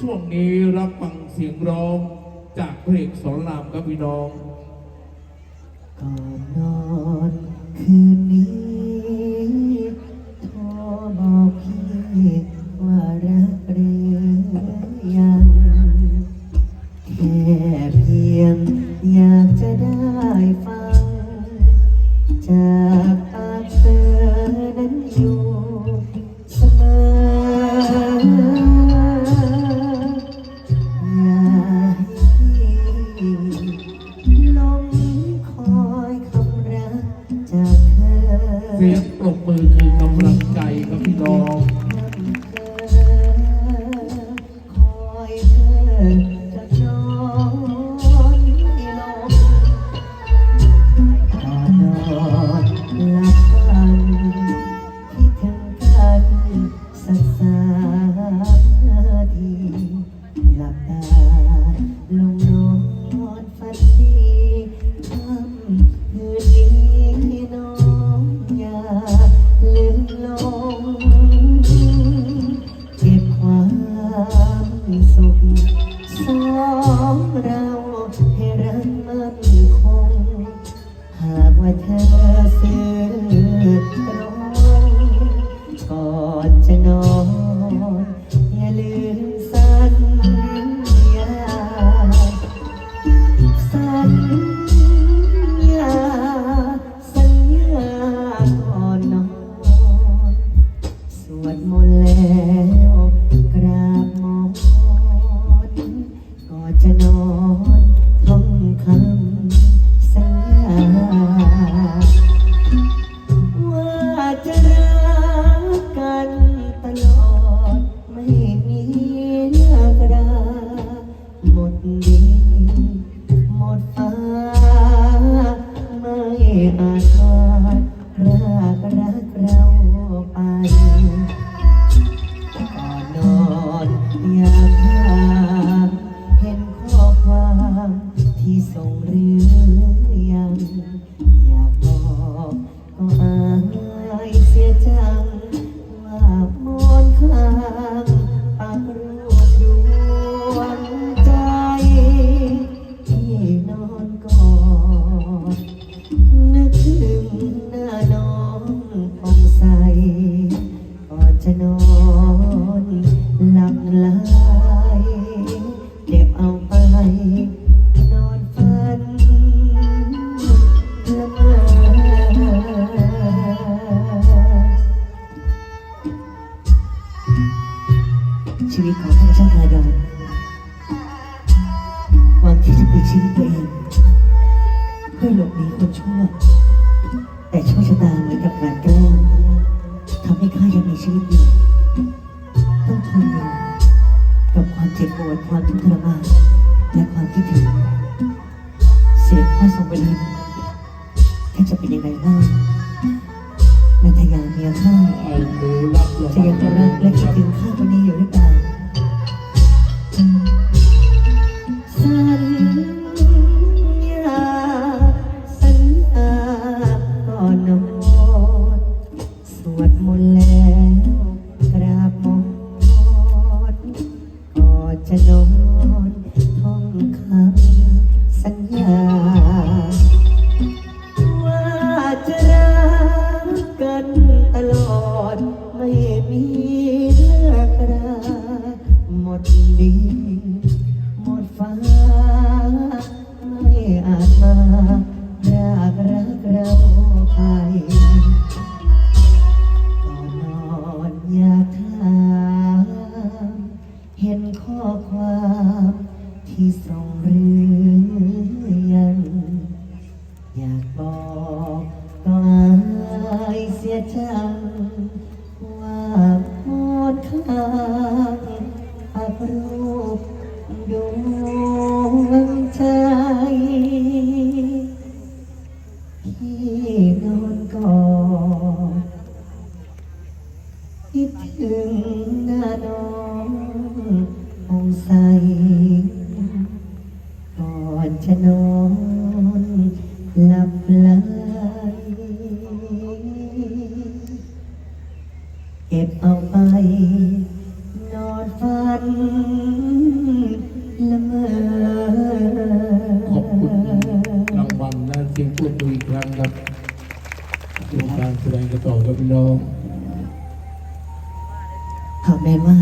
ช่วงนี้รับฟังเสียงร้องจากเพลงสอนรามครับพี่น้องก่ สียงปรบมือคือกำลังใจครับพี่น้อง สุขสองเราให้รักมั่นคง หากว่าเธอซื้อตรงก่อนจะนอน อย่าลืม จะนอนท่องคำสัญญาว่าจะรักกันตลอดไม่มีเลิกราหมดดินหมดฟ้า ไม่อาจขาดรักรักเราไปก่อนนอนอยาก เชีวิตของท่านเจ้าพาดอนหวังที่จะปลิดชีวิตตัวเองเพื่อหลบหนีคนชั่ว แต่โชคชะตาเหมือนกับการแกล้งทำให้ข้ายังมีชีวิตอยู่ต้องทนอยู่กับความเจ็บปวดความทุกข์ทรมานและความคิดถึงเสียงพ่อทรงบรินท่านจะเป็นยังไงบ้างนันทยาเมียข้าไอ้หนูรับรางจะวัยังจะรักและคิดถึงข้าคนนี้อยู่หรือเปล่า อาจมารากรักเราไปก่อนนอนอยากถามเห็นข้อความที่ส่งหรือยังอยากบอกก็อายเสียใจ พี่นอนกอดคิดถึงหน้าน้ององใสก่อนจะนอนหลับไหลเก็บเอา การแสดงกันต่อครับพี่น้อง ถามแม่ว่า